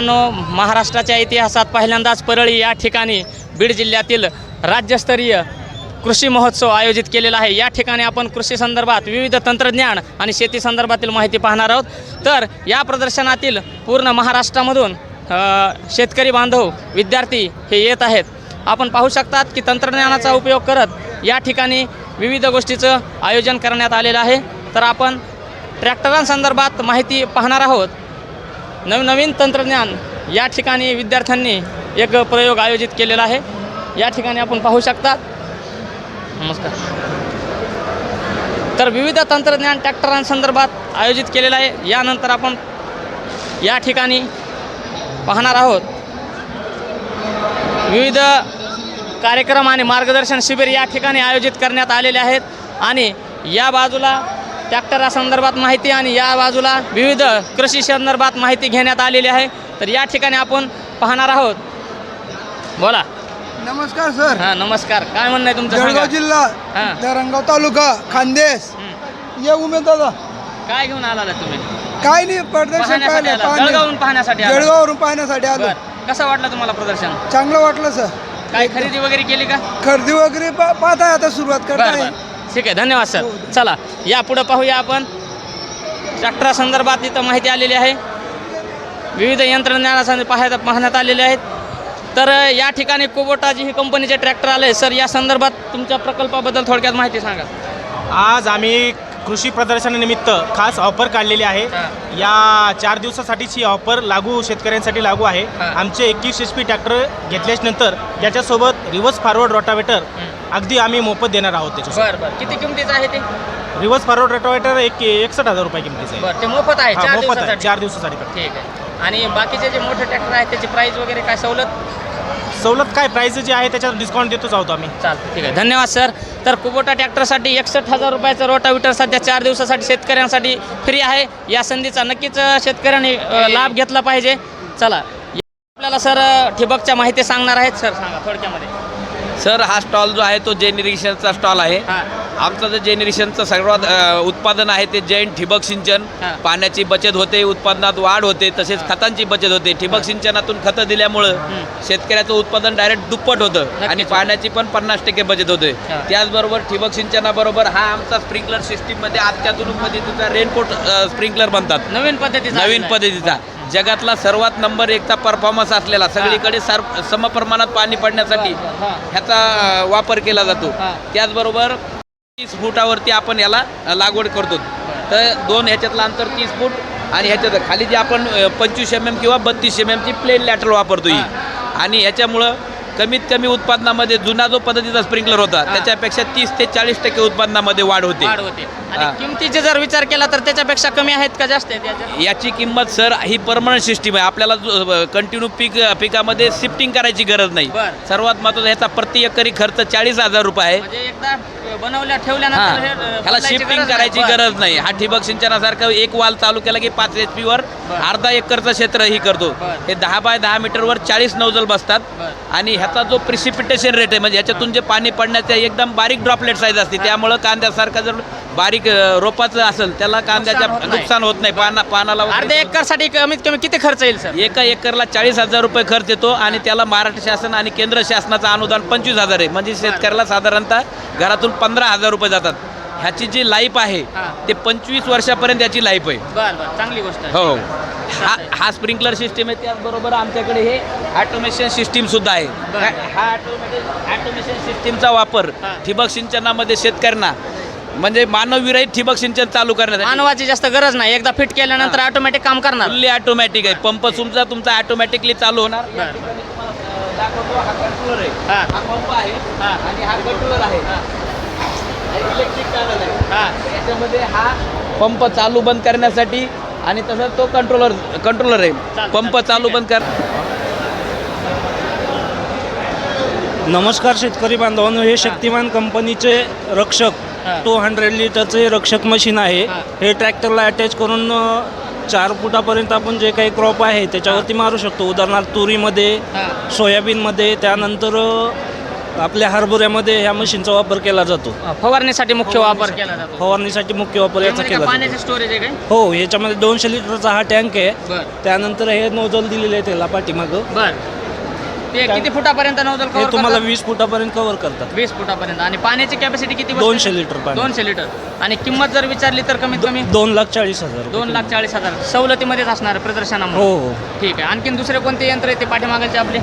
मित्रांनो महाराष्ट्राच्या इतिहासात पहिल्यांदाच परळी या ठिकाणी बीड जिल्ह्यातील राज्यस्तरीय कृषी महोत्सव आयोजित केलेला आहे. या ठिकाणी आपण कृषी संदर्भात विविध तंत्रज्ञान आणि शेती संदर्भातील माहिती पाहणार आहोत. तर या प्रदर्शनातील पूर्ण महाराष्ट्रामधून शेतकरी बांधव विद्यार्थी हे येत आहेत. आपण पाहू शकतात की तंत्रज्ञानाचा उपयोग करत या ठिकाणी विविध गोष्टीचं आयोजन करण्यात आलेलं आहे. तर आपण ट्रॅक्टरांसंदर्भात माहिती पाहणार आहोत. नवनवीन तंत्रज्ञान या ठिकाणी विद्यार्थ्यांनी एक प्रयोग आयोजित केलेला आहे. या ठिकाणी आपण पाहू शकता. नमस्कार. तर विविध तंत्रज्ञान ट्रॅक्टरांसंदर्भात आयोजित केलेलं आहे. यानंतर आपण या ठिकाणी पाहणार आहोत. विविध कार्यक्रम आणि मार्गदर्शन शिबिर या ठिकाणी आयोजित करण्यात आलेले आहेत आणि या बाजूला ट्रॅक्टरासंदर्भात माहिती आणि या बाजूला विविध कृषी संदर्भात माहिती घेण्यात आलेली आहे. तर या ठिकाणी आपण पाहणार आहोत. बोला. नमस्कार सर. हां नमस्कार. काय म्हणणं आहे तुमचं? जळगाव सांगा. जिल्हा हां. धरणगाव तालुका खानदेश. ये उमेद दादा. काय घेऊन आला तुम्ही? काय नाही प्रदर्शन पाहण्यासाठी पाहिलं आला पाहण्यासाठी आला जळगाववरून पाहण्यासाठी आलो. बरं. कसं वाटलं तुम्हाला प्रदर्शन? चांगलं वाटलं सर. काय खरेदी वगैरे केली का? खरेदी वगैरे पा- पाहत आहे आता सुरुवात बरं करताय. बरं. ठीक आहे धन्यवाद सर. चला या पुढं पाहूया आपण. ट्रॅक्टरासंदर्भात इथं माहिती आलेली आहे. विविध यंत्रज्ञानासाठी पाहण्यात पाहण्यात आलेले आहेत. तर या ठिकाणी कुबोटाजी ही कंपनीचे ट्रॅक्टर आले सर या संदर्भात तुमच्या प्रकल्पाबद्दल थोडक्यात माहिती सांगा. आज आम्ही कृषी प्रदर्शनानिमित्त खास ऑफर काढलेली आहे. या चार दिवसासाठीची ऑफर लागू शेतकऱ्यांसाठी लागू आहे. आमचे एकवीस एच पी ट्रॅक्टर घेतल्याच्या नंतर त्याच्यासोबत रिव्हर्स फॉरवर्ड रोटावेटर अगदी आम्ही मोफत देणार आहोत त्याच्यासोबत. बरं बरं. किती किमतीचं आहे ते? रिव्हर्स फॉरवर्ड रोटावेटर एक एकसष्ट हजार रुपये किमतीचे आहे. बरं ते मोफत आहे हा, चार मोफत आहे दिवसासाठी. चार दिवसासाठी. ठीक आहे. आणि बाकीचे जे मोठे ट्रॅक्टर आहेत त्याची प्राईस वगैरे काय सवलत? सवलत काय प्राईस जी आहे त्याच्यात डिस्काउंट देतोच आहोत आम्ही. चालतं ठीक आहे. धन्यवाद सर. तर कुबोटा ट्रॅक्टरसाठी एकसष्ट हजार रुपयाचं रोटाविटर सध्या चार दिवसासाठी शेतकऱ्यांसाठी फ्री आहे. या संधीचा नक्कीच शेतकऱ्यांनी अ, लाभ घेतला पाहिजे. चला. या- आपल्याला सर ठिबकच्या माहिती सांगणार आहेत. सर सांगा थोडक्यामध्ये. सर हा स्टॉल जो आहे तो जेनेरेशनचा स्टॉल आहे आमचं जे जेनेरेशनचं सर्वात उत्पादन आहे ते जैन ठिबक सिंचन. पाण्याची बचत होते उत्पादनात वाढ होते तसेच खतांची बचत होते ठिबक सिंचनातून खतं दिल्यामुळं. शेतकऱ्याचं उत्पादन डायरेक्ट दुप्पट होतं. आणि पाण्याची पण पन्नास टक्के बचत होते. त्याचबरोबर ठिबक सिंचनाबरोबर हा आमचा स्प्रिंकलर सिस्टीममध्ये अत्याधुनिक पद्धतीचा रेनकोट स्प्रिंकलर बनतात नवीन पद्धतीचा नवीन. पद्धतीचा जगातला सर्वात नंबर एकचा परफॉर्मन्स असलेला सगळीकडे सर सम प्रमाणात पाणी पडण्यासाठी. ह्याचा वापर केला जातो. त्याचबरोबर तीस फुटावरती आपण याला लागवड करतो. तर दोन ह्याच्यातलं अंतर तीस फूट आणि ह्याच्यात खाली जे आपण पंचवीस एम एम किंवा बत्तीस एम एमची प्लेन लॅटरल वापरतो ही. आणि ह्याच्यामुळं कमीत कमी उत्पादनामध्ये जुना जो पद्धतीचा स्प्रिंकलर होता. त्याच्यापेक्षा तीस ते चाळीस टक्के उत्पादनामध्ये वाढ होते वाढ होते. आणि किमतीचे जर विचार केला तर त्याच्यापेक्षा कमी आहेत का जास्त आहेत याच्या याची किंमत सर ही परमनंट सिस्टीम आहे आपल्याला कंटिन्यू पीक पिकामध्ये शिफ्टिंग करायची गरज नाही बरं. सर्वात महत्त्वाचा ह्याचा प्रति एकरी खर्च चाळीस हजार रुपये आहे म्हणजे एकदा बनवल्या ठेवल्यानंतर हे, अ, ह्याला बदलायची शिफ्टिंग गरज. करायची. गरज नाही हा ठिबक सिंचनासारखं एक वाल चालू केला की पाच एच वर बरं. अर्धा एकरचं क्षेत्र ही करतो बरं. हे दहा बाय दहा मीटरवर चाळीस नौजल बसतात बरं. आणि ह्याचा जो प्रिसिपिटेशन रेट आहे म्हणजे ह्याच्यातून जे पाणी पडण्याचे एकदम बारीक ड्रॉपलेट साईज असते त्यामुळं कांद्यासारखं जर बारीक रोपाचं असेल त्याला कांद्याच्या नुकसान होत नाही. नुकसान होत नाही. पाना पानाला वगैरे- अर्ध्या एकरसाठी कमीत कमी किती खर्च येईल सर? एका एकरला चाळीस हजार रुपये खर्च येतो आणि त्याला महाराष्ट्र शासन आणि केंद्र शासनाचं अनुदान पंचवीस हजार आहे. म्हणजे शेतकऱ्याला साधारणतः घरातून पंधरा हजार रुपये जातात. ह्याची जी लाईफ आहे हां. ते पंचवीस वर्षापर्यंत याची लाईफ आहे. बर बर. चांगली गोष्ट आहे. हो. हा हा स्प्रिंकलर सिस्टीम आहे त्याचबरोबर आमच्याकडे हे ऑटोमेशन सिस्टीम सुद्धा आहे. बरं. हा- हा ऑटोमेशन सिस्टीमचा वापर हां. ठिबक सिंचनामध्ये शेतकऱ्यांना म्हणजे मानवविरहित ठिबक सिंचन चालू करण्यासाठी. मानवाची जास्त गरज नाही. एकदा फिट केल्यानंतर ऑटोमॅटिक काम करणार. फुल्ली ऑटोमॅटिक आहे. पंप तुमचा तुमचा ऑटोमॅटिकली चालू होणार. या बरं. ठिकाणी तुम्हाला, अं, दाखवतो हा कंट्रोलर आहे. हा. हा पंप आहे आणि हा कंट्रोलर आहे. इलेक्ट्रिक पॅनल आहे. हा. याच्यामध्ये हा पंप चालू बंद करण्यासाठी आणि तसंच तो कंट्रोलर कंट्रोलर आहे. पंप चालू. ठीक. बंद कर. नमस्कार शेतकरी बांधवांनो हे. शक्तिमान कंपनीचे रक्षक. टू हंड्रेड लिटरचे रक्षक मशीन आहे. हा. हे ट्रॅक्टरला अटॅच करून चार फुटापर्यंत आपण जे काही क्रॉप आहे त्याच्यावरती मारू शकतो. उदाहरणार्थ तुरीमध्ये हा. सोयाबीनमध्ये त्यानंतर आपल्या हरभऱ्यामध्ये ह्या मशीनचा वापर केला जातो. फवारणीसाठी मुख्य वापर केला जातो. फवारणीसाठी मुख्य वापर याचा केला पाण्याचे स्टोरेज आहे हो याच्यामध्ये दोनशे लिटरचा हा टँक आहे. त्यानंतर हे नोजल दिलेले आहे त्याला पाठीमागं. बर. ते किती फुटापर्यंत हे cover तुम्हाला? वीस फुटापर्यंत कव्हर करतात. वीस फुटापर्यंत. आणि पाण्याची कॅपॅसिटी किती बसते? दोनशे लिटर पाणी. दोनशे लिटर. आणि किंमत जर विचारली तर कमीत कमी? दोन लाख चाळीस हजार रुपये दोन लाख चाळीस हजार. सवलतीमध्येच असणार आहे प्रदर्शनामध्ये हो हो. ठीक आहे. आणखीन दुसरे कोणते यंत्र आहे ते पाठीमागायचे आपले?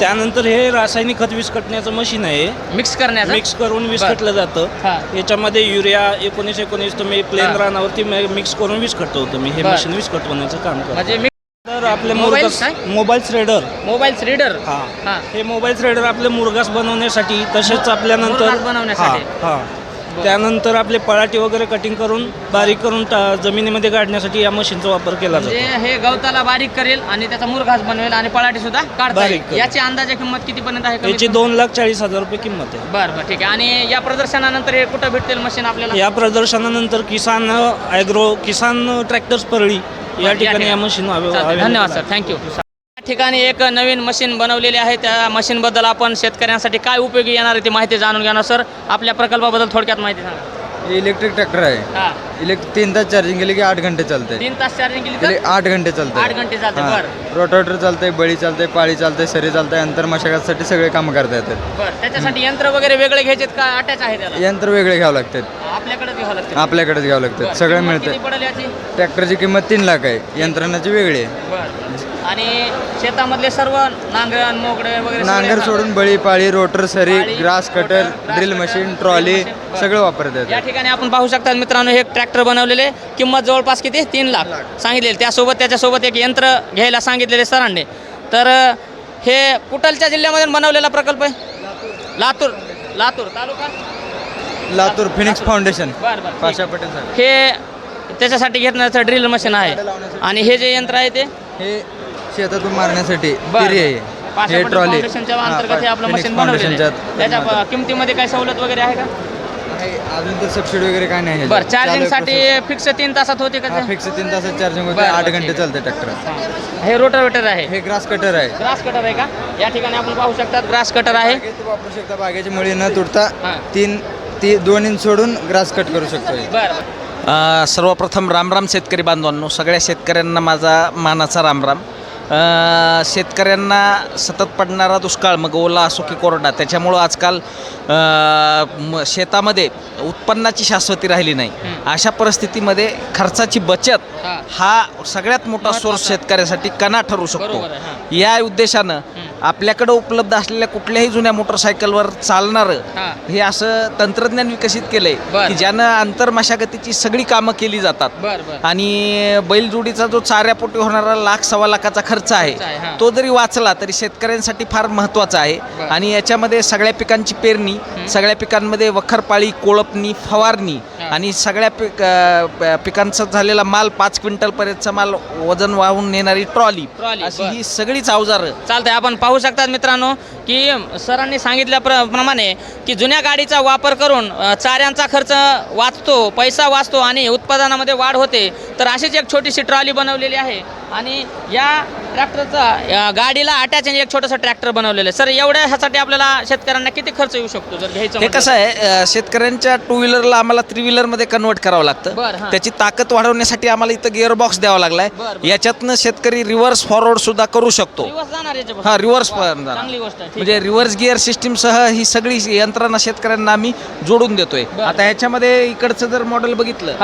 त्यानंतर हे रासायनिक खत विस्कटण्याचं मशीन आहे. मिक्स करण्याचं? मिक्स करून विस्कटलं जातं. याच्यामध्ये युरिया एकोणीस एकोणीस तुम्ही प्लेन हा. रानावरती मिक्स करून विस्कटतो तुम्ही. हे बर. मशीन विस्कटवण्याचं काम करतो. म्हणजे तर आपले मोबाईल मुरगास काय? मोबाईल थ्रेडर मोबाईल रीडर हा. हा. हे मोबाईल थ्रेडर आपले मुरगास बनवण्यासाठी तसेच आपल्यानंतर मुरघास बनवण्यासाठी. हा हा. त्यानंतर आपले पळाटी वगैरे कटिंग करून बारीक करून टा- जमिनीमध्ये गाडण्यासाठी या मशीनचा वापर केला म्हणजे जातो. हे गवताला बारीक करेल आणि त्याचा मुरघास बनवेल आणि पळाटी सुद्धा काढता बारीक येईल करेल. याची अंदाजे किंमत किती पर्यंत आहे कमीत याची कमी? दोन लाख चाळीस हजार रुपये किंमत आहे. बरं बरं ठीक आहे. आणि या प्रदर्शनानंतर हे कुठं भेटेल मशीन आपल्याला? या प्रदर्शनानंतर किसान ॲग्रो किसान ट्रॅक्टर्स परळी या ठिकाणी या मशीन चालतंय. धन्यवाद सर थँक्यू ठिकाणी एक नवीन मशीन बनवलेली आहे. त्या मशीनबद्दल आपण शेतकऱ्यांसाठी काय उपयोगी येणार आहे ती माहिती जाणून घेणार. सर आपल्या प्रकल्पाबद्दल थोडक्यात माहिती सांगा. इलेक्ट्रिक ट्रैक्टर है हा. इलेक्ट्रिक तीन तास चार्जिंग के लिए आठ घंटे चलते हैं तीन तास चार्जिंग केली केले आठ घंटे चलते आठ घंटे चालते, बरं. रोटावेटर चालते बळी चालते पाळी चालते सरी चालते अंतर मशागतसाठी सगळे काम करता येतात. बरं. त्याच्यासाठी यंत्र वगैरे वेगळे घ्यायचे का? अटॅच आहे त्याला? यंत्र वेगळे घ्यावं लागतात. आपल्याकडे घ्यावं लागतं. आपल्याकडेच घ्यावं लागतात. बरं. सगळं किंमत मिळतं. किती पडेल याची? ट्रॅक्टरची किंमत तीन लाख आहे. यंत्रणाची वेगळी आहे. बरं. आणि शेतामधले सर्व नांगरण मोगडे वगैरे नांगर सोडून बळी पाळी रोटर सरी grass cutter drill machine trolley. सगळं वापरता या ठिकाणी आपण पाहू शकता मित्रांनो हे ट्रॅक्टर बनवलेले. किंमत जवळपास किती? तीन लाख. सांगितलेले. त्यासोबत त्याच्यासोबत एक यंत्र घ्यायला सांगितलेले सरांनी. तर हे कुठलच्या जिल्ह्यामध्ये बनवलेला प्रकल्प आहे? लातूर. लातूर तालुका? Latur Phoenix Foundation Pasha. Patel हे त्याच्यासाठी घेण्याचं ड्रिल मशीन आहे. आणि हे जे यंत्र आहे ते? हे शेतातून मारण्यासाठी बरं. तिरी आहे. हे पटेल ट्रॉली. फाउंडेशनच्या अंतर्गत हे आपलं मशीन बनवलेलं आहे. त्याच्या किमतीमध्ये काय सवलत वगैरे आहे का? अजून तर सबसिडी वगैरे काय नाही बरं चार्जिंगसाठी फिक्स तीन तासात होते का ते? फिक्स तीन तासात चार्जिंग होते. बरं, आठ बरं, घंटे ठीक. चालते ट्रॅक्टर. हां. रोटावेटर आहे. हे ग्रास कटर आहे. ग्रास कटर आहे का? या ठिकाणी आपण पाहू शकतात ग्रास कटर आहे. बागेत वापरू शकता. बागेची मुळी न तुटता हां. तीन ती दोन इंच सोडून ग्रास कट करू शकतो हे. बरं. अ, सर्वप्रथम रामराम शेतकरी बांधवांनो सगळ्या शेतकऱ्यांना माझा मानाचा रामराम. शेतकऱ्यांना सतत पडणारा दुष्काळ मग ओला असो की कोरडा त्याच्यामुळं आजकाल म- शेतामध्ये उत्पन्नाची शाश्वती राहिली नाही अशा परिस्थितीमध्ये खर्चाची बचत हां. सगळ्यात मोठा सोर्स शेतकऱ्यासाठी कणा ठरू शकतो. या उद्देशानं आपल्याकडं उपलब्ध असलेल्या कुठल्याही जुन्या मोटरसायकलवर चालणारं हां. हे असं तंत्रज्ञान विकसित केलंय बरं. की ज्यानं आंतरमशागतीची सगळी कामं केली जातात बरं बरं आणि बैलजोडीचा जो चाऱ्यापोटी होणारा लाख सव्वा लाखाचा खर्च खर्च आहे, आहे. तो जरी वाचला तरी शेतकऱ्यांसाठी फार महत्त्वाचा आहे बरं. आणि याच्यामध्ये सगळ्या पिकांची पेरणी सगळ्या पिकांमध्ये वखरपाळी कोळपणी फवारणी हां. आणि सगळ्या पिक अ, प- पिकांचा झालेला माल पाच क्विंटलपर्यंतचा माल वजन वाहून नेणारी ट्रॉली ट्रॉली, अशी बरं. ही सगळीच अवजारं चालतंय आपण पाहू शकतात मित्रांनो की सरांनी सांगितल्या प्रमाणे की जुन्या गाडीचा वापर करून चाऱ्यांचा खर्च वाचतो पैसा वाचतो आणि उत्पादनामध्ये वाढ होते. तर अशीच एक छोटीशी ट्रॉली बनवलेली आहे. आणि या ट्रॅक्टरचा गाडीला अटॅच आणि एक छोटंसं ट्रॅक्टर बनवलेलं आहे. सर एवढ्या ह्यासाठी आपल्याला शेतकऱ्यांना किती खर्च येऊ शकतो जर घ्यायचं हे कसं आहे शेतकऱ्यांच्या टू व्हीलरला आम्हाला थ्री व्हीलरमध्ये कन्वर्ट करावं लागतं. त्याची ताकद वाढवण्यासाठी आम्हाला इथं गिअर बॉक्स द्यावा लागलाय. याच्यातनं शेतकरी रिव्हर्स फॉरवर्ड सुद्धा करू शकतो? हा रिव्हर्स म्हणजे रिव्हर्स गिअर सिस्टीमसह ही सगळी यंत्रणा शेतकऱ्यांना आम्ही जोडून देतोय. आता ह्याच्यामध्ये इकडचं जर मॉडेल बघितलं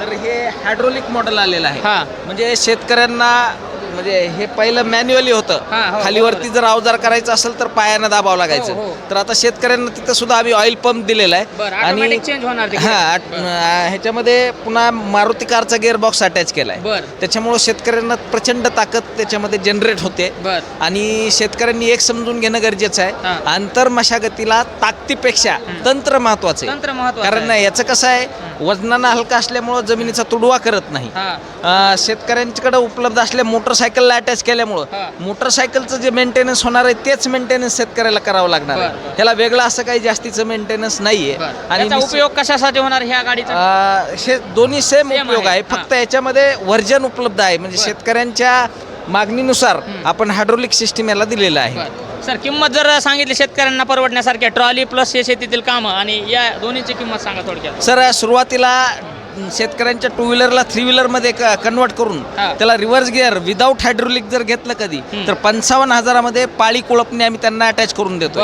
तर हे हायड्रोलिक मॉडेल आलेलं आहे हा. म्हणजे शेतकऱ्यांना म्हणजे हे पहिलं मॅन्युअली हा, होतं. हो, खालीवरती जर अवजार करायचं असेल तर पायानं दाबावं हो, हो. लागायचं तर आता शेतकऱ्यांना तिथं सुद्धा आम्ही ऑइल पंप दिलेला बरं, आहे automatic change होणार ते हा आट- अं, ह्याच्यामध्ये पुन्हा मारुती कारचा गिअर बॉक्स अटॅच केलाय. बरं. त्याच्यामुळं शेतकऱ्यांना प्रचंड ताकद त्याच्यामध्ये जनरेट होते. बर. आणि शेतकऱ्यांनी एक समजून घेणं गरजेचं हा. आहे. आंतर मशागतीला ताकदीपेक्षा तंत्र महत्वाचं तंत्र आहे. कारण आहे. याचं कसं आहे वजनानं हलका असल्यामुळं जमिनीचा तुडवा करत नाही. हा. अं, शेतकऱ्यांच्याकडे उपलब्ध असल्या मोटरसायकलला अटॅच केल्यामुळं. मोटरसायकलचं जे मेंटेनन्स होणार आहे तेच मेंटेनन्स शेतकऱ्याला करावं लागणार आहे. त्याला वेगळं असं काही जास्तीचं मेंटेनन्स नाहीये. बर. आणि उपयोग कशासाठी होणार ह्या गाडीचा? अं, हे दोन्ही सेम Same उपयोग आहे. आहे. फक्त याच्यामध्ये वर्जन उपलब्ध आहे. म्हणजे. शेतकऱ्यांच्या मागणीनुसार आपण हायड्रोलिक सिस्टीम याला दिलेलं आहे. बर. सर किंमत जर सांगितली शेतकऱ्यांना परवडण्यासारख्या ट्रॉली प्लस हे शेतीतील कामं आणि या दोन्हीची किंमत सांगा थोडक्यात. सर सुरुवातीला शेतकऱ्यांच्या टू व्हीलरला थ्री व्हीलरमध्ये कन्वर्ट करून. त्याला रिव्हर्स गिअर विदाऊट हायड्रोलिक जर घेतलं कधी तर पंचावन्न हजारामध्ये पाळी कुळपणे आम्ही त्यांना अटॅच करून देतो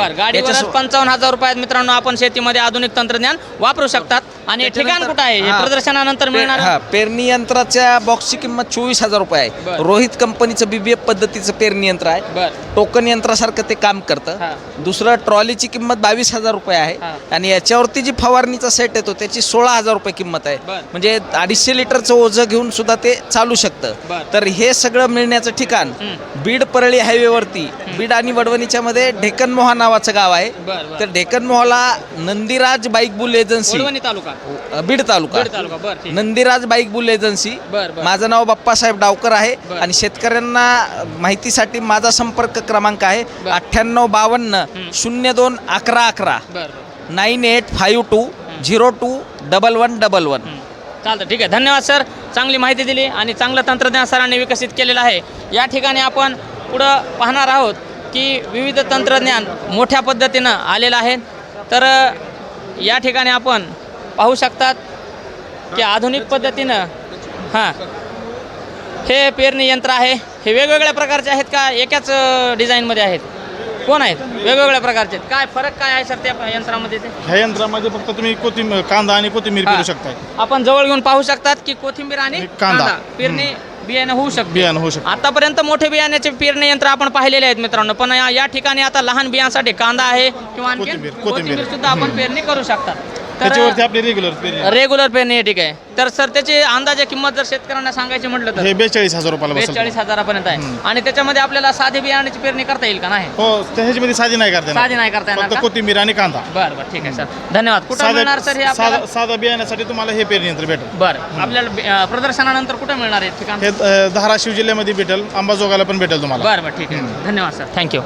पंचावन्न हजार रुपयात मित्रांनो आपण शेतीमध्ये आधुनिक तंत्रज्ञान वापरू शकतात. आणि ठिकाण कुठं आहे? प्रदर्शनानंतर मिळणार? पेरणी यंत्राच्या बॉक्सची किंमत चोवीस हजार रुपये आहे. रोहित कंपनीचं बीबीएफ पद्धतीचं पेरणी यंत्र आहे. टोकन यंत्रासारखं ते काम. करतं. दुसरं ट्रॉलीची किंमत बावीस हजार रुपये. आहे. आणि याच्यावरती जी फवारणीचा सेट येतो त्याची सोळा हजार रुपये किंमत आहे. म्हणजे अडीचशे लिटरचं ओझं घेऊन सुद्धा ते चालू शकतं. तर हे सगळं मिळण्याचं ठिकाण बीड परळी हायवेवरती बीड आणि वडवणीच्या मध्ये ढेकनमोहा नावाचं गाव आहे. तर ढेकनमोहाला Nandiraj bike bull agency. Wadwani तालुका. बीड तालुका. Nandiraj bike bull agency. माझं नाव बाप्पासाहेब डावकर आहे. आणि शेतकऱ्यांना माहितीसाठी माझा संपर्क क्रमांक आहे. अठ्ठ्याण्णव बावन्न शून्य दोन अकरा अकरा. Nine eight five two zero two double one double one. चालतं. ठीक आहे. धन्यवाद सर. चांगली माहिती दिली आणि चांगलं तंत्रज्ञान सरांनी विकसित केलेलं आहे. या ठिकाणी आपण पुढं पाहणार आहोत की विविध तंत्रज्ञान मोठ्या पद्धतीनं आलेलं आहे. तर या ठिकाणी आपण पाहू शकतात की आधुनिक पद्धतीनं हां हे पेरणी यंत्र आहे. हे वेगवेगळ्या प्रकारचे आहेत का? एकाच डिझाईनमध्ये आहेत? कोण आहेत? वेगवेगळ्या प्रकारचे आहेत. काय फरक काय आहे सर त्या यंत्रामध्ये ते? ह्या यंत्रामध्ये फक्त तुम्ही कोथिंबीर कांदा आणि कोथिंबीर हा. पेरू शकताय. आपण जवळ घेऊन पाहू शकतात की कोथिंबीर आणि कांदा. कांदा. पेरणी बियाणं होऊ शकते. बियाणं होऊ शकतं. आतापर्यंत मोठे बियाण्याचे पेरणी यंत्र आपण पाहिलेले आहेत मित्रांनो. पण या या ठिकाणी आता लहान बियांसाठी कांदा आहे किंवा आणखी कोथिंबीर, कोथिंबीर. कोथिंबीर सुद्धा आपण पेरणी करू शकतात. त्याच्यावरती आपली रेग्युलर पेरणी रेग्युलर पेरणी आहे ठीक आहे. तर सर त्याची अंदाजे किंमत जर शेतकऱ्यांना सांगायची म्हटलं तर? हे बेचाळीस हजार रुपयाला बसेल. बेचाळीस हजारापर्यंत आहे. आणि त्याच्यामध्ये आपल्याला साधे बियाण्याची पेरणी करता येईल का? नाही. हो त्या ह्याच्यामध्ये साधी नाही करता येणार. साधी नाही करता येणार फक्त का? कोथिंबीर आणि कांदा. बरं बरं ठीक आहे सर. धन्यवाद. कुठं मिळणार सर हे साधा आपल्याला? साधा- साधा बियाण्यासाठी तुम्हाला हे पेरणी यंत्र भेटेल. बरं. आपल्याला अं, प्रदर्शनानंतर कुठं मिळणार आहे ठिकाण? हे अ, धाराशिव जिल्ह्यामध्ये भेटेल. अंबाजोगाला पण भेटेल तुम्हाला. बरं बरं ठीक आहे. धन्यवाद सर. थँक्यू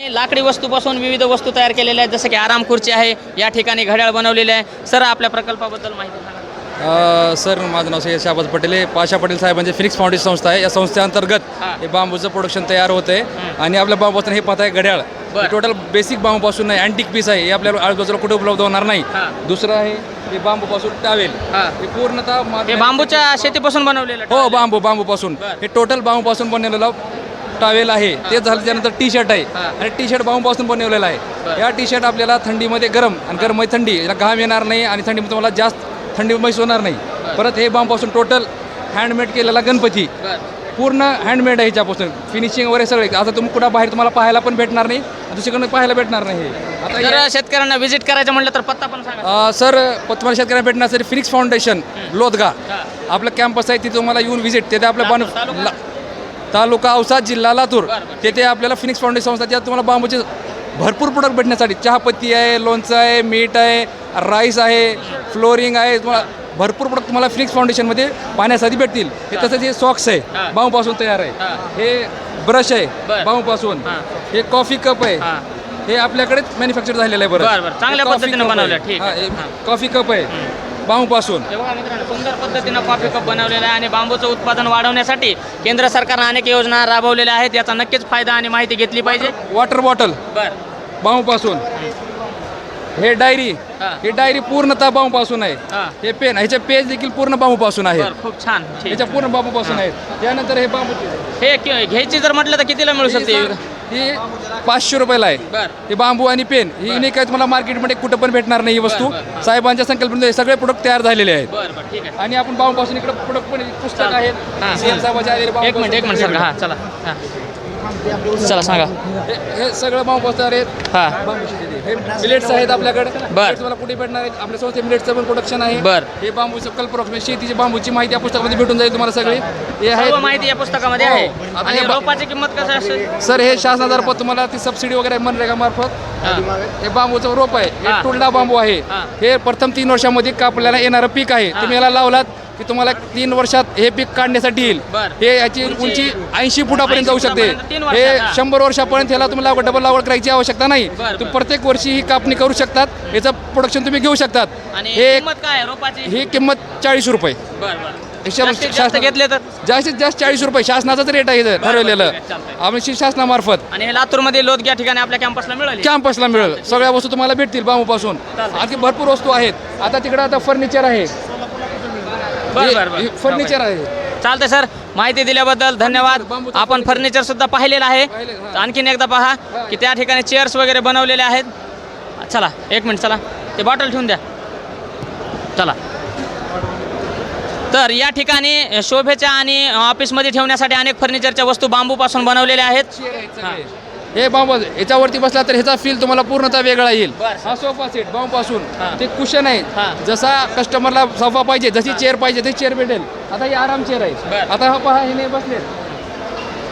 लाकडी वस्तूपासून विविध वस्तू तयार केलेल्या आहेत जसं की आराम खुर्ची आहे या ठिकाणी घड्याळ बनवलेले आहे. सर आपल्या प्रकल्पाबद्दल माहिती सांगा. सर माझं नाव सय्यद शाहबाज पटेल आहे. पाशा पटेल साहेबांचे फिनिक्स फाउंडेशन संस्था आहे. या संस्थेअंतर्गत हा. बांबूचं प्रोडक्शन तयार होतं आणि आपल्या बांबूपासून हे पाहत आहे घड्याळ. टोटल बेसिक बांबूपासून नाही अँटिक पीस आहे. हे आपल्याला आजूबाजूला कुठे उपलब्ध होणार नाही. दुसरं आहे हे बांबूपासून टावेल. हा. पूर्णतः बांबूच्या शेतीपासून बनवलेलं हो बांबू बांबूपासून. हे टोटल बांबूपासून बनवलेलं टावेल आहे. ते झालं त्यानंतर टी शर्ट आहे. आणि टी शर्ट बांबूपासून बनवलेलं. आहे. या टी शर्ट आपल्याला थंडीमध्ये गरम आणि गरममध्ये थंडी याला घाम येणार नाही आणि थंडीमध्ये तुम्हाला जास्त थंडी महसूस होणार नाही. परत हे बांबूपासून टोटल हँडमेड केलेला गणपती. पूर्ण हँडमेड आहे ह्याच्यापासून. फिनिशिंग वगैरे सगळे. आता तुम्ही कुठं बाहेर तुम्हाला पाहायला पण भेटणार नाही. दुसरीकडनं पाहायला भेटणार नाही. आता जर शेतकऱ्यांना व्हिजिट करायचं म्हटलं तर पत्ता पण सांगा. सर तुम्हाला शेतकऱ्यांना भेटण्यासाठी फिनिक्स फाउंडेशन लोदगा. आपलं कॅम्पस आहे तिथे तुम्हाला येऊन व्हिजिट तिथे आपलं बांबू तालुका? औसा जिल्हा लातूर. तेथे आपल्याला फिनिक्स फाउंडेशन संस्था त्यात तुम्हाला बांबूचे भरपूर प्रोडक्ट भेटण्यासाठी चहापत्ती आहे लोणचं आहे मीठ आहे राईस आहे फ्लोरिंग आहे तुम्हाला भरपूर प्रोडक्ट तुम्हाला फिनिक्स फाउंडेशनमध्ये पाहण्यासाठी भेटतील हे तसंच हे सॉक्स. आहे बांबूपासून तयार. आहे हे ब्रश आहे. बांबूपासून हा. कॉफी कप आहे हा. आपल्याकडेच मॅन्युफॅक्चर झालेलं आहे बरं. चांगल्या पद्धतीनं. बनवलं. कॉफी कप आहे बांबूपासून. हे बघा मित्रांनो सुंदर पद्धतीनं कॉफी कप बनवलेला आहे आणि बांबूचं उत्पादन वाढवण्यासाठी केंद्र सरकारनं अनेक योजना राबवलेल्या आहेत. याचा नक्कीच फायदा आणि माहिती घेतली पाहिजे. वॉटर बॉटल बर. बांबूपासून. हे डायरी. हा. ही डायरी पूर्णतः बांबूपासून आहे. हा. पेन ह्याचे पेज देखील पूर्ण बांबूपासून आहे बर खूप छान. ठीक. ह्याच्या पूर्ण बांबूपासून आहेत. त्यानंतर हे बांबू हे घ्यायची जर म्हटलं तर कितीला मिळू शकते? ही पाचशे रुपयाला आहे. हे बांबू आणि पेन ही नाही काय तुम्हाला मार्केटमध्ये कुठं पण भेटणार नाही ही वस्तू. साहेबांच्या संकल्पनेत हे सगळे प्रोडक्ट तयार झालेले आहेत. आहे. आणि आपण बांबूपासून इकडे प्रोडक्ट पण पुस्तक. आहेत. एक मिनिट एक मिनिट सर हां चला. हां. चला सांगा. हे हे सगळं बांबूपासून आहेत. हां. हे मिलेट्स आहेत आपल्याकडे. बर. Millets तुम्हाला कुठे भेटणार आहेत? आपल्या संस्थे मिलेट्सचं पण प्रोडक्शन आहे. बर. हे बांबूचं कल्परोक्ष म्हणजे शेतीची बांबूची माहिती या पुस्तकामध्ये भेटून जाईल तुम्हाला सगळी. हे आहे माहिती या पुस्तकामध्ये आहे. हो. आता आणि हे बा- रोपाची किंमत कसं असेल सर हे शासनातर्फे तुम्हाला ती सबसिडी वगैरे आहे मनरेगा मार्फत. हे. बांबूचं रोप आहे. हा. हे. टुलडा बांबू आहे. हा. हे प्रथम तीन वर्षामध्ये कापल्याला येणारं पीक आहे. तुम्ही याला लावलात. की तुम्हाला तीन वर्षात हे पीक काढण्यासाठी येईल. हे याची उंची ऐंशी फुटापर्यंत जाऊ 80 शकते. हे. शंभर वर्षापर्यंत ह्याला तुम्ही लागवड डबल लागवड करायची आवश्यकता नाही. तुम्ही. प्रत्येक वर्षी ही कापणी करू शकतात. याचं प्रोडक्शन तुम्ही घेऊ शकतात. हे ही किंमत चाळीस रुपये. घेतले तर? जास्तीत जास्त चाळीस रुपये. शासनाचाच रेट आहे ठरवलेलं. आम्ही शासनामार्फत. आणि हे लातूरमध्ये लोद या ठिकाणी आपल्या कॅम्पसला मिळाली. कॅम्पसला मिळेल. सगळ्या वस्तू तुम्हाला भेटतील बांबूपासून. आणखी भरपूर वस्तू आहेत. आता तिकडे आता फर्निचर आहे. बर बर बर. फर्निचर आहे. चालतंय सर. माहिती दिल्याबद्दल धन्यवाद. बांबूचं आपण फर्निचर सुद्धा पाहिलेलं आहे. पाहिलेलं, हां. आणखीन एकदा पहा की त्या ठिकाणी चेअर्स वगैरे बनवलेले आहेत. चला एक मिनिट चला. ते बॉटल ठेवून द्या. चला. तर या ठिकाणी शोभेच्या आणि ऑफिसमध्ये ठेवण्यासाठी अनेक फर्निचरच्या वस्तू बांबूपासून बनवलेल्या आहेत. हे बांबू याच्यावरती बसला तर ह्याचा फील तुम्हाला पूर्णतः वेगळा येईल बरं. हा सोफा सेट बांबूपासून हां. ते कुशन हां. आहे जसा कस्टमरला सोफा पाहिजे जशी चेअर पाहिजे ते चेअर भेटेल आता ही आराम चेअर आहे बरं. आता हा पहा हे नाही बसले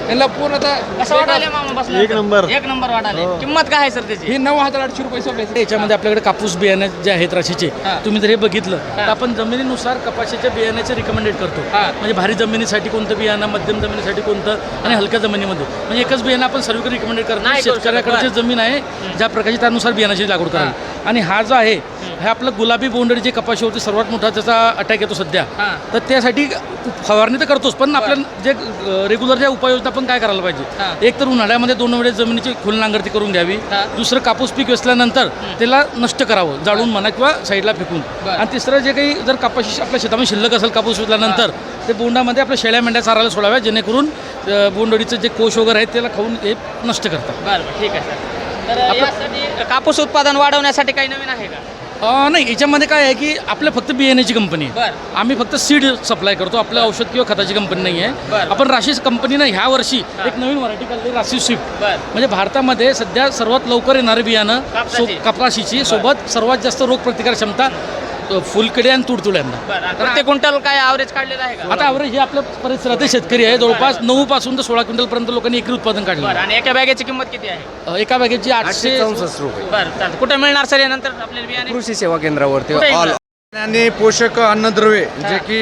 यांना पूर्णतः कसं वाटायला मामा बसला एक नंबर. एक नंबर वाटायला किंमत काय आहे सर त्याची? ही नऊ हजार आठशे रुपये सोफे याच्यामध्ये आपल्याकडे कापूस बियाणे जे आहेत राशीचे हा. तुम्ही जर हे बघितलं तर हा. आपण जमिनीनुसार कपाशीच्या बियाण्याचे रिकमेंडेड करतो. हा. म्हणजे भारी जमिनीसाठी कोणतं बियाणं मध्यम जमिनीसाठी कोणतं आणि हलक्या जमिनीमध्ये. म्हणजे एकच बियाणं आपण सर्व रिकमेंडेड करतो. नाही करू शकत. शेतकऱ्याकडे. जमीन आहे ज्या प्रकारची त्यानुसार बियाणाची लागवड करावी आणि हा जो आहे हा आपलं गुलाबी बोंडरी जे कपाशीवरती सर्वात मोठा त्याचा अटॅक येतो सध्या. तर त्यासाठी फवारणी तर करतोच पण आपल्या जे रेग्युलर ज्या उपाययोजना आपण काय करायला. पाहिजे? एक तर उन्हाळ्यामध्ये दोन वेळेस जमिनीची खोल नांगरती करून घ्यावी. दुसरं कापूस पीक वेचल्यानंतर त्याला नष्ट करावं जाळून म्हणा किंवा साईडला फेकून. आणि तिसरं जे काही जर कापाशी आपल्या शेतामध्ये शिल्लक असेल कापूस वेचल्यानंतर ते बोंडामध्ये आपल्या शेळ्या मेंढ्या चारायला सोडाव्या जेणेकरून अ, बोंडअळीचं जे कोश वगैरे आहेत त्याला खाऊन हे नष्ट करतात. बरं ठीक आहे सर. तर यासाठी कापूस उत्पादन वाढवण्यासाठी काही नवीन आहे का? अ, नाही याच्यामध्ये काय आहे की आपल्या फक्त बियाण्याची कंपनी आहे. बरं. आम्ही फक्त सीड सप्लाय करतो आपलं औषध किंवा खताची कंपनी नाही आहे. बरं. आपण राशी कंपनीनं ह्या वर्षी एक नवीन व्हरायटी काढली राशी स्विफ्ट बरं. म्हणजे भारतामध्ये सध्या सर्वात लवकर येणारे बियाणं कापसाची. कपाशीची सोबत सर्वात जास्त रोगप्रतिकार क्षमता अ, फुलकडे आणि तुडतुड्यांना प्रत्येक क्विंटल काय ॲव्हरेज काढलेलं आहे का? आता ॲव्हरेज हे आपल्या परिसरातील शेतकरी आहे. जवळपास नऊ पासून तर सोळा क्विंटलपर्यंत लोकांनी एकरी उत्पादन काढलं बरं आणि एका बॅगेची किंमत किती आहे? अ, एका बॅगेची आठशे रुपये. बरं चालतं कुठे मिळणार सर यानंतर आपल्याला बियाणे? कृषी सेवा केंद्रावरती. कुठे ऑल मिळणार? आणि पोषक अन्नद्रव्ये जे की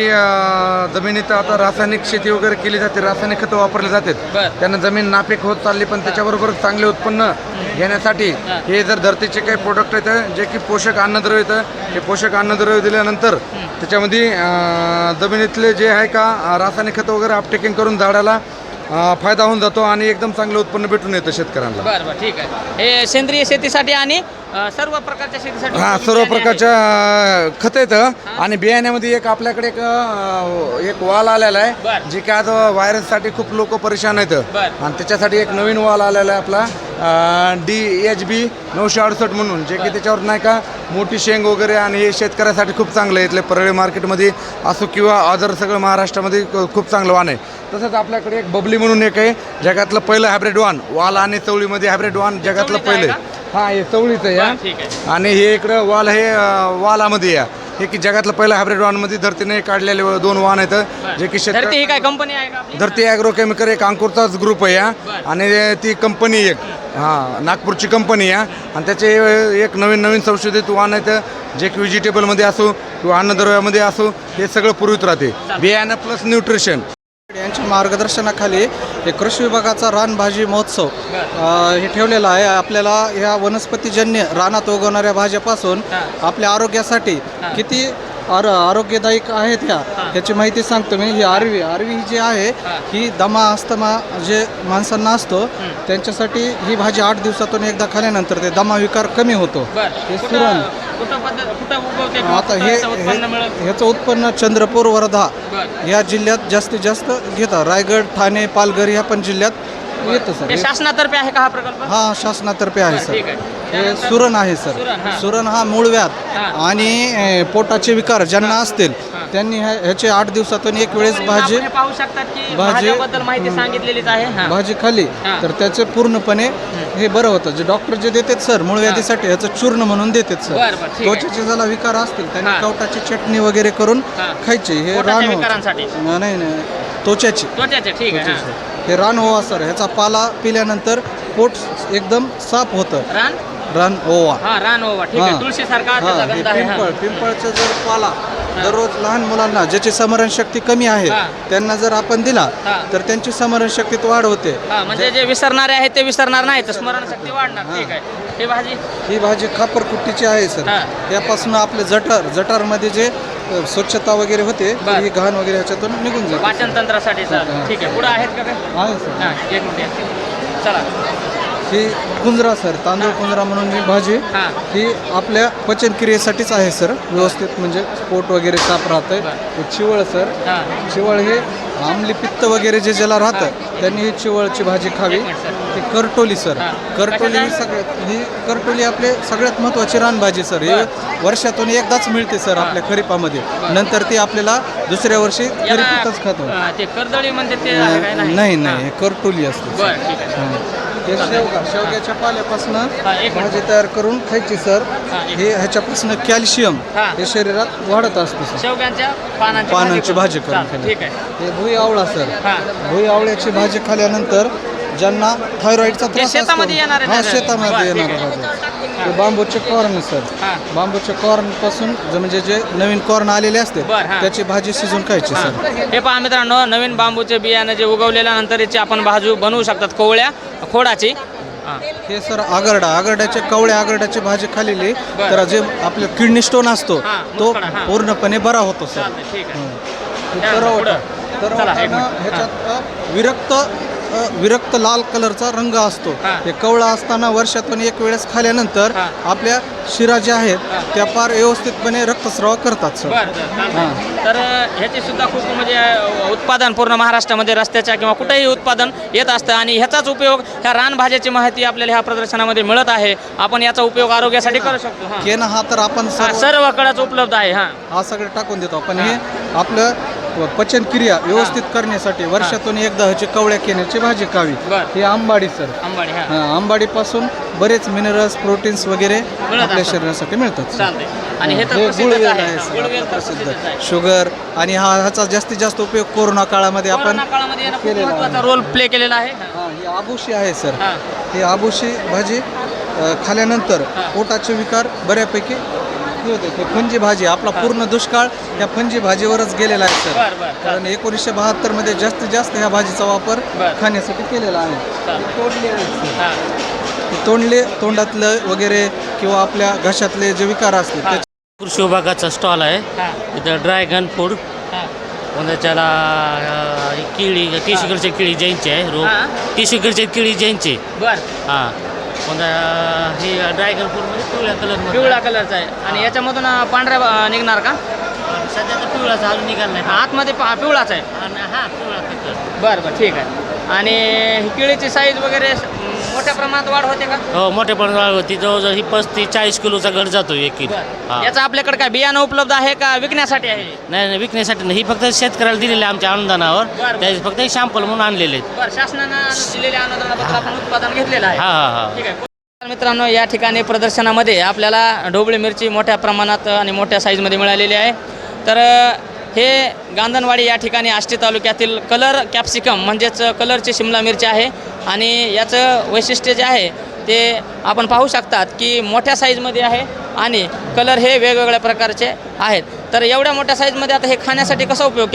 जमिनीत आता रासायनिक शेती वगैरे केली जाते रासायनिक खतं वापरले जातात. त्यांना जमीन नापीक होत चालली पण त्याच्याबरोबर चांगले उत्पन्न घेण्यासाठी हा. जर धरतीचे काही प्रोडक्ट आहेत जे की पोषक अन्नद्रव्य येतं हे पोषक अन्नद्रव्य दिल्यानंतर त्याच्यामध्ये जमिनीतले जे आहे का रासायनिक खतं वगैरे अपटेकिंग करून झाडाला फायदा होऊन जातो आणि एकदम चांगलं उत्पन्न भेटून येतं शेतकऱ्यांना. बरं बरं ठीक आहे. हे सेंद्रिय शेतीसाठी आणि अ, सर्व प्रकारच्या शेतीसाठी हा सर्व बियाणे प्रकारच्या खत येतं. आणि बियाण्यामध्ये एक आपल्याकडे एक अं, एक वाल आलेला आहे बरं. जे की आज व्हायरससाठी खूप लोक परेशान आहेत. बरं. आणि त्याच्यासाठी एक नवीन वाल आलेला आहे आपला डी एच बी नऊशे अडुसष्ट म्हणून जे की त्याच्यावर नाही का मोठी शेंग वगैरे आणि हे शेतकऱ्यासाठी खूप चांगलं आहे. इथले परळी मार्केटमध्ये असो किंवा अदर सगळं महाराष्ट्रामध्ये खूप चांगलं वाण आहे. तसंच आपल्याकडे एक बबली म्हणून एक आहे जगातलं पहिलं हायब्रिड वाण वाल आणि चवळीमध्ये हायब्रिड वाण जगातलं पहिलं. हा हे चवळीचं आहे आणि हे इकडं वाल हे वालामध्ये या. हे की जगातलं पहिलं हायब्रिड वाहनमध्ये धरतीने काढलेले दोन वाहन आहेत जे की धरती ही शेतकरी काय कंपनी आहे धरती ॲग्रो केमिकल एक अंकुरचाच ग्रुप आहे या आणि ती कंपनी एक. हां नागपूरची कंपनी आहे आणि त्याचे एक नवीन नवीन संशोधित वाहन आहेत जे की व्हेजिटेबलमध्ये असो किंवा अन्नद्रव्यामध्ये असो हे सगळं पुरवित राहते. बियाणं प्लस न्यूट्रिशन यांच्या मार्गदर्शनाखाली हे कृषी विभागाचा रानभाजी महोत्सव हे ठेवलेला आहे. आपल्याला ह्या वनस्पतीजन्य रानात उगवणाऱ्या भाज्यापासून आपल्या आरोग्यासाठी किती आर आरोग्यदायक आहेत ह्या ह्याची माहिती सांगतो मी. ही आरवी आरवी ही जी आहे ही. दमा अस्थमा जे माणसांना असतो त्यांच्यासाठी ही भाजी आठ दिवसातून एकदा खाल्यानंतर ते दमा विकार कमी होतो. हे सुरण कुठं पद्धत कुठं उगवते किंवा आता हे उत्पन्न हे- ह्याचं उत्पन्न चंद्रपूर वर्धा बरं. या जिल्ह्यात जास्तीत जास्त घेतात रायगड ठाणे पालघर ह्या पण जिल्ह्यात येतं सर हे शासनातर्फे आहे का हा प्रकल्प? हा शासनातर्फे आहे बरं, सर. ठीक आहे. हे त्यानंतर- सुरण आहे सर. सुरण, हा. सुरण हा मूळव्याध हा. आणि पोटाचे विकार ज्यांना असतील त्यांनी ह्या- ह्याचे आठ दिवसातून एक वेळेस भाजी आपण हे पाहू शकतात की भाजी- भाज्याबद्दल माहिती सांगितलेलीच आहे हा. भाजी खाली हा. तर त्याचे पूर्णपणे हे बरं होतं. जे डॉक्टर जे देतात सर मूळव्याधीसाठी ह्याचं चूर्ण म्हणून देतात सर. बरं, बरं, ठीक आहे. त्वचेचे ज्याला विकार असतील त्यांनी. कवटाची चटणी वगैरे करून हा. खायचे. हे पोटाच्या रान विकारांसाठी. नाही नाही. त्वचाची. त्वचाचे ठीक आहे हा. हे रान ओवा सर ह्याचा पाला पिल्यानंतर पोट एकदम साफ होतं. रान? रान ओवा. हा रान ओवा. ठीक आहे. तुळशी सारखा हा, हे हा. पिंपळ पिंपळचा जर पाला दररोज लहान मुलांना ज्याची स्मरणशक्ती कमी आहे हा. त्यांना जर आपण दिला हा. तर त्यांची स्मरणशक्तीत वाढ होते हा म्हणजे जे विसरणारे आहेत ते विसरणार नाही तर स्मरणशक्ती वाढणार ठीक आहे हे भाजी ही भाजी खापरकुट्टीची आहे सर हा. यापासून आपले जठार जठारमध्ये जे अ, स्वच्छता वगैरे होते तर बरं. ही घाण वगैरे ह्याच्यातून निघून जाते वाचन तंत्रासाठी सर. ठीक आहे पुढे आहेत का काय आहे सर हा एक मिनिट या. चला ही कुंजरा सर तांदूळ कुंजरा म्हणून ही भाजी. हा. ही आपल्या पचनक्रियेसाठीच आहे सर. व्यवस्थित म्हणजे पोट वगैरे साफ राहतंय. हे चिवळ सर. हा. चिवळ हे आमली पित्त वगैरे जे ज्याला राहतं त्यांनी ही चिवळची भाजी खावी. ही करटोली सर. हा. करटोली ही कशाचं? सगळ्यात ही करटोली आपले सगळ्यात महत्त्वाची रानभाजी सर. ही वर्षातून एकदाच मिळते सर आपल्या खरीपामध्ये. नंतर ती आपल्याला दुसऱ्या वर्षी याला खरीपातच खातो ते कर्दळी म्हणजे ते आहे काय नाही? नाही हे. करटोली असते बरं ठीक आहे. हा. हे शेवगा शेवग्याच्या पाल्यापासून हा, एक मिनिट. भाजी तयार करून खायची सर. हा, एक हे ह्याच्यापासून कॅल्शियम हा. हे शरीरात वाढत असते सर. शेवग्यांच्या पानांची पानांची भाजी करून चालतं, खाल्ली. ठीक आहे. हे भुई आवळा सर. हा. भुई आवळ्याची भाजी खाल्यानंतर ज्यांना थायरॉइडचा त्रास शेतामध्ये येणारे हा शेतामध्ये बरं, ठीक येणार आहे. बांबूचे कॉर्न सर हा. बांबूचे कॉर्नपासून जे म्हणजे जे नवीन कॉर्न आलेले असते बरं, हा. त्याची भाजी शिजून खायची सर हे पहा मित्रांनो नवीन बांबूचे बियाणं जे उगवलेल्यानंतर याची आपण भाजू बनवू शकतात कोवळ्या खोडाची हा. हे सर आगरडा आगरड्याचे कवळ्या आगरड्याची भाजी खाल्लेली बरं. तर जे आपलं किडनी स्टोन असतो हा, तो मुतखडा, हा. पूर्णपणे बरा होतो सर चालतंय, ठीक आहे हे तरवटा. चला, एक मिनिट. ह्याच्यात अ, विरक्त विरक्त लाल कलरचा रंग असतो हा. कवळा असताना वर्षातून एक वेळेस खाल्यानंतर. आपल्या शिरा ज्या आहेत हा. त्या फार व्यवस्थितपणे रक्तस्राव करतात सर. तर ह्याची सुद्धा खूप म्हणजे उत्पादन पूर्ण महाराष्ट्रामध्ये रस्त्याच्या किंवा कुठेही उत्पादन येत असतं आणि ह्याचाच उपयोग ह्या रानभाज्याची माहिती आपल्याला ह्या प्रदर्शनामध्ये मिळत आहे आपण याचा उपयोग आरोग्यासाठी करू शकतो. केन हा तर आपण सर्व सर्वकडेच उपलब्ध आहे हां हा सगळं टाकून देतो पण हे आपलं पचनक्रिया व्यवस्थित करण्यासाठी वर्षातून एकदा ह्याची कवळ्या केण्याची भाजी खावी बरं. ही आंबाडी सर अंबाडी हां हा, आंबाडीपासून बरेच मिनरल्स प्रोटीन्स वगैरे आपल्या असतात. शरीरासाठी मिळतात सर. चालतंय आणि हे तर हे प्रसिद्धच गुळवेल आहे आहे हां, सर, गुळवेल आपलं तर प्रसिद्ध प्रसिद्धच आहे शुगर आणि हा ह्याचा जास्तीत जास्त उपयोग कोरोना काळामध्ये आपण कोरोना काळामध्ये यानं खूप केलेला आहे. रोल प्ले केलेला आहे हां. हा, ही आबुशी आहे सर हां. ही आबुशी भाजी अ, खाल्यानंतर पोटाचे विकार बऱ्यापैकी हे होते हे फंजी भाजी आपला पूर्ण दुष्काळ या फंजी भाजीवरच गेलेला आहे सर बरं बरं कारण एकोणीसशे बहात्तरमध्ये जास्तीत जास्त ह्या भाजीचा वापर बरं. खाण्यासाठी केलेला आहे चालेल. तोंडले आहेत सर. हां. हे तोंडले तोंडातलं वगैरे किंवा आपल्या घशातले जे विकार असतील हां. त्याचे कृषी विभागाचा स्टॉल आहे हां. इथं ड्रॅगन फूड हां. म्हणजे त्याला अं, केळी टिशूकडच्या केळी जैनची आहे रो हां. टिशूकडच्या केळी जैनची बरं हां अं, हे ड्रॅगन फ्रूट म्हणजे पिवळ्या कलर पिवळा कलरचा आहे. आणि याच्यामधून अ, पांढऱ्या अ, निघणार का? सध्या तर पिवळाचा अजून निघाला नाही. आतमध्ये पा- पिवळाच आहे. हां पिवळा बरं बरं ठीक आहे. आणि ही केळीची साईज वगैरे मोठ्या प्रमाणात वाढ होते का? हो मोठ्या प्रमाणात होती. जवळजवळ ही पस्तीस चाळीस किलोचा गड जातो एक किलो हां. याचं आपल्याकडे काय बियाणं उपलब्ध आहे का? विकण्यासाठी आहे? नाही नाही विकण्यासाठी नाही. ही फक्त शेतकऱ्याला दिलेली आहे आमच्या अनुदानावर. बरं. त्याचे फक्त एक शॅम्पल म्हणून आणलेले आहेत. बरं शासनानं दिलेल्या अनुदानाबद्दल आपण उत्पादन घेतलेलं आहे. हां हां हां. ठीक आहे. मित्रांनो या ठिकाणी प्रदर्शनामध्ये आपल्याला ढोबळी मिरची मोठ्या प्रमाणात आणि मोठ्या साईजमध्ये मिळालेली आहे. तर अ, हे गांधनवाडी या ठिकाणी आष्टी तालुक्यातील कलर कॅप्सिकम म्हणजेच कलरची शिमला मिरची आहे आणि याचं वैशिष्ट्य जे आहे ते आपण पाहू शकतात की मोठ्या साईजमध्ये आहे आणि कलर हे वेगवेगळ्या प्रकारचे आहेत. तर एवढ्या मोठ्या साईजमध्ये आता हे खाण्यासाठी कसा उपयोग केला?